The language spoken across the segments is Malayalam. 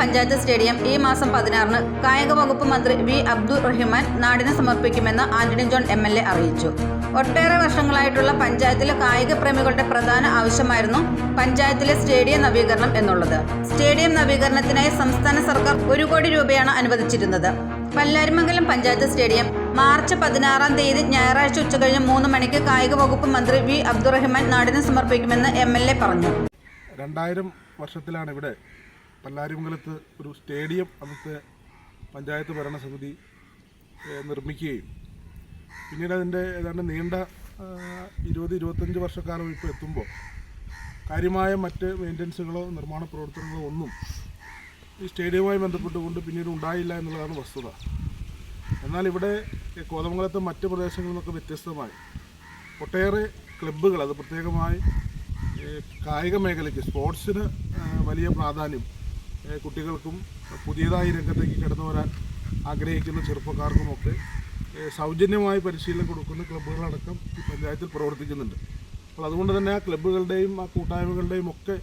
പഞ്ചായത്ത് സ്റ്റേഡിയം ഈ മാസം പതിനാറിന് കായിക വകുപ്പ് മന്ത്രി വി അബ്ദുൾ റഹിമാൻ നാടിന് സമർപ്പിക്കുമെന്ന് Antony John M L A അറിയിച്ചു. ഒട്ടേറെ വർഷങ്ങളായിട്ടുള്ള പഞ്ചായത്തിലെ കായിക പ്രേമികളുടെ പ്രധാന ആവശ്യമായിരുന്നു പഞ്ചായത്തിലെ സ്റ്റേഡിയം നവീകരണം എന്നുള്ളത്. സ്റ്റേഡിയം നവീകരണത്തിനായി സംസ്ഥാന സർക്കാർ ഒരു കോടി രൂപയാണ് അനുവദിച്ചിരുന്നത്. പല്ലാരിമംഗലം പഞ്ചായത്ത് സ്റ്റേഡിയം മാർച്ച് പതിനാറാം തീയതി ഞായറാഴ്ച ഉച്ചകഴിഞ്ഞ് മൂന്ന് മണിക്ക് കായിക വകുപ്പ് മന്ത്രി വി അബ്ദുറഹ്മാൻ നാടിന് സമർപ്പിക്കുമെന്ന് എം എൽ എ പറഞ്ഞു. രണ്ടായിരം വർഷത്തിലാണ് ഇവിടെ പല്ലാരിമംഗലത്ത് ഒരു സ്റ്റേഡിയം അന്നത്തെ പഞ്ചായത്ത് ഭരണസമിതി നിർമ്മിക്കുകയും. പിന്നീട് അതിന്റെ ഏതാണ്ട് നീണ്ട ഇരുപത് ഇരുപത്തഞ്ച് വർഷക്കാലം ഇപ്പോൾ എത്തുമ്പോൾ കാര്യമായ മറ്റ് മെയിന്റനൻസുകളോ നിർമ്മാണ പ്രവർത്തനങ്ങളോ ഒന്നും ഈ സ്റ്റേഡിയവുമായി ബന്ധപ്പെട്ടുകൊണ്ട് പിന്നീട് ഉണ്ടായില്ല എന്നുള്ളതാണ് വസ്തുത. എന്നാൽ ഇവിടെ കോതമംഗലത്തെ മറ്റ് പ്രദേശങ്ങളിൽ നിന്നൊക്കെ വ്യത്യസ്തമായി ഒട്ടേറെ ക്ലബ്ബുകൾ അത് പ്രത്യേകമായി കായിക മേഖലയ്ക്ക് സ്പോർട്സിന് വലിയ പ്രാധാന്യം കുട്ടികൾക്കും പുതിയതായി രംഗത്തേക്ക് കടന്നു വരാൻ ആഗ്രഹിക്കുന്ന ചെറുപ്പക്കാർക്കുമൊക്കെ സൗജന്യമായ പരിശീലനം കൊടുക്കുന്ന ക്ലബ്ബുകളടക്കം ഈ പഞ്ചായത്തിൽ പ്രവർത്തിക്കുന്നുണ്ട്. അപ്പോൾ അതുകൊണ്ട് തന്നെ ആ ക്ലബ്ബുകളുടെയും ആ കൂട്ടായ്മകളുടെയും ഒക്കെ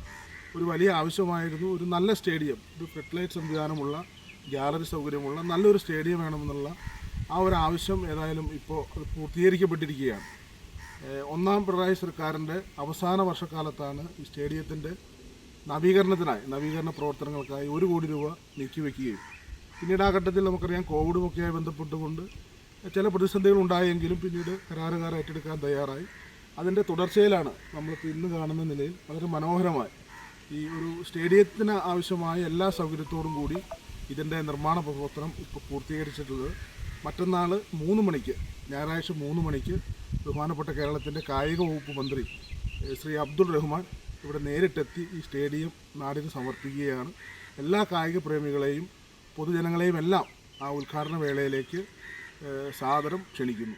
ഒരു വലിയ ആവശ്യമായിരുന്നു. ഒരു നല്ല സ്റ്റേഡിയം ഒരു ഫെഡ്ലൈറ്റ് സംവിധാനമുള്ള ഗ്യാലറി സൗകര്യമുള്ള നല്ലൊരു സ്റ്റേഡിയം വേണമെന്നുള്ള ആ ഒരു ആവശ്യം ഏതായാലും ഇപ്പോൾ അത് പൂർത്തീകരിക്കപ്പെട്ടിരിക്കുകയാണ്. ഒന്നാം പിണറായി സർക്കാരിന്റെ അവസാന വർഷക്കാലത്താണ് ഈ സ്റ്റേഡിയത്തിന്റെ നവീകരണത്തിനായി നവീകരണ പ്രവർത്തനങ്ങൾക്കായി ഒരു കോടി രൂപ നീക്കിവെക്കുകയും. പിന്നീട് ആ ഘട്ടത്തിൽ നമുക്കറിയാം കോവിഡുമൊക്കെയായി ബന്ധപ്പെട്ടുകൊണ്ട് ചില പ്രതിസന്ധികൾ ഉണ്ടായെങ്കിലും പിന്നീട് കരാറുകാർ ഏറ്റെടുക്കാൻ തയ്യാറായി. അതിന്റെ തുടർച്ചയിലാണ് നമ്മൾ ഇന്ന് കാണുന്ന നിലയിൽ വളരെ മനോഹരമായി ഈ ഒരു സ്റ്റേഡിയത്തിന് ആവശ്യമായ എല്ലാ സൗകര്യത്തോടും കൂടി ഇതിന്റെ നിർമ്മാണ പ്രവർത്തനം ഇപ്പോൾ പൂർത്തീകരിച്ചിട്ടുള്ളത്. മറ്റന്നാൾ മൂന്ന് മണിക്ക് ഞായറാഴ്ച മൂന്ന് മണിക്ക് ബഹുമാനപ്പെട്ട കേരളത്തിന്റെ കായിക വകുപ്പ് മന്ത്രി ശ്രീ അബ്ദുൾ റഹ്മാൻ ഇവിടെ നേരിട്ടെത്തി ഈ സ്റ്റേഡിയം നാടിന് സമർപ്പിക്കുകയാണ്. എല്ലാ കായിക പ്രേമികളെയും പൊതുജനങ്ങളെയും എല്ലാം ആ ഉദ്ഘാടന വേളയിലേക്ക് സാദരം ക്ഷണിക്കുന്നു.